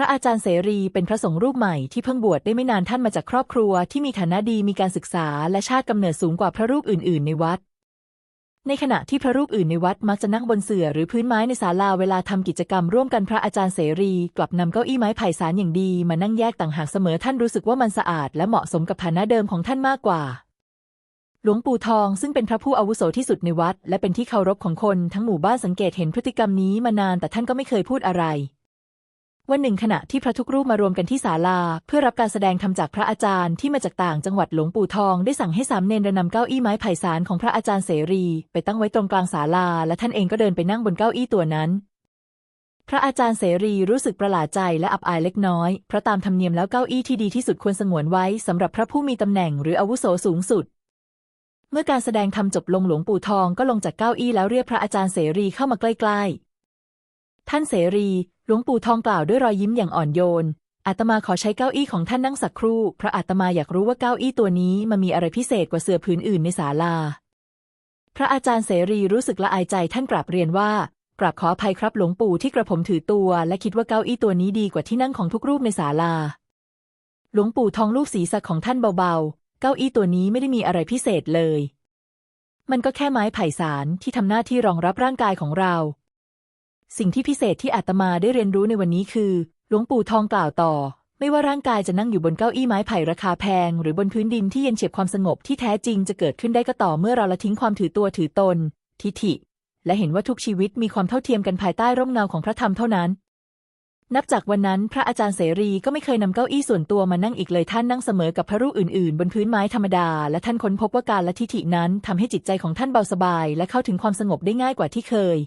พระอาจารย์เสรีเป็นพระสงฆ์รูปใหม่ที่เพิ่งบวชได้ไม่นานท่านมาจากครอบครัวที่มีฐานะดีมีการศึกษาและชาติกำเนิดสูงกว่าพระรูปอื่น ๆ ในวัด ในขณะที่พระรูปอื่นในวัดมักจะนั่งบนเสื่อหรือพื้นไม้ในศาลาเวลาทำกิจกรรมร่วมกันพระอาจารย์เสรี กลับนำเก้าอี้ไม้ไผ่สารอย่างดีมานั่งแยกต่างหากเสมอท่านรู้สึกว่ามันสะอาดและเหมาะสมกับฐานะเดิมของท่านมากกว่าหลวงปู่ทองซึ่งเป็นพระผู้อาวุโสที่สุดในวัด และเป็นที่เคารพของคนทั้งหมู่บ้านสังเกตเห็นพฤติกรรมนี้มานานแต่ท่านก็ไม่เคยพูดอะไร วันหนึ่งขณะที่พระทุกรูปมารวมกันที่ศาลา เพื่อรับการแสดงธรรมจากพระอาจารย์ที่มาจากต่างจังหวัดหลวงปู่ทองได้สั่งให้สามเณรนำเก้าอี้ไม้ไผ่สารของพระอาจารย์เสรี ไปตั้งไว้ตรงกลางศาลา และท่านเองก็เดินไปนั่งบนเก้าอี้ตัวนั้น พระอาจารย์เสรีรู้สึกประหลาดใจและอับอายเล็กน้อยเพราะตามธรรมเนียมแล้วเก้าอี้ที่ดีที่สุดควรสงวนไว้สำหรับพระผู้มีตำแหน่งหรืออาวุโสสูงสุดเมื่อการแสดงธรรมจบลงหลวงปู่ทองก็ลงจากเก้าอี้แล้วเรียกพระอาจารย์เสรีเข้ามาใกล้ ๆ ท่านเสรี หลวงปู่ทองกล่าวด้วยรอยยิ้มอย่างอ่อนโยนอาตมาขอใช้เก้าอี้ของท่านนั่งสักครู่ เพราะอาตมาอยากรู้ว่าเก้าอี้ตัวนี้มันมีอะไรพิเศษกว่าเสื่อผืนอื่นในศาลา พระอาจารย์เสรีรู้สึกละอายใจท่านกราบเรียนว่ากราบขออภัยครับหลวงปู่ที่กระผมถือตัว และคิดว่าเก้าอี้ตัวนี้ดีกว่าที่นั่งของทุกรูปในศาลา หลวงปู่ทองลูกศีรษะของท่านเบาๆ เก้าอี้ตัวนี้ไม่ได้มีอะไรพิเศษเลย มันก็แค่ไม้ไผ่สารที่ทำหน้าที่รองรับร่างกายของเรา สิ่งที่พิเศษที่อาตมาได้เรียนรู้ในวันนี้คือ หลวงปู่ทองกล่าวต่อ ไม่ว่าร่างกายจะนั่งอยู่บนเก้าอี้ไม้ไผ่ราคาแพง หรือบนพื้นดินที่เย็นเฉียบความสงบที่แท้จริงจะเกิดขึ้นได้ก็ต่อเมื่อเราละทิ้งความถือตัวถือตน ทิฐิ และเห็นว่าทุกชีวิตมีความเท่าเทียมกันภายใต้ร่มเงาของพระธรรมเท่านั้น นับจากวันนั้นพระอาจารย์เสรีก็ไม่เคยนำเก้าอี้ส่วนตัวมานั่งอีกเลยท่านนั่งเสมอกับพระรูปอื่นๆ บนพื้นไม้ธรรมดา และท่านค้นพบว่าการละทิฐินั้นทำให้จิตใจของท่านเบาสบาย และเข้าถึงความสงบได้ง่ายกว่าที่เคย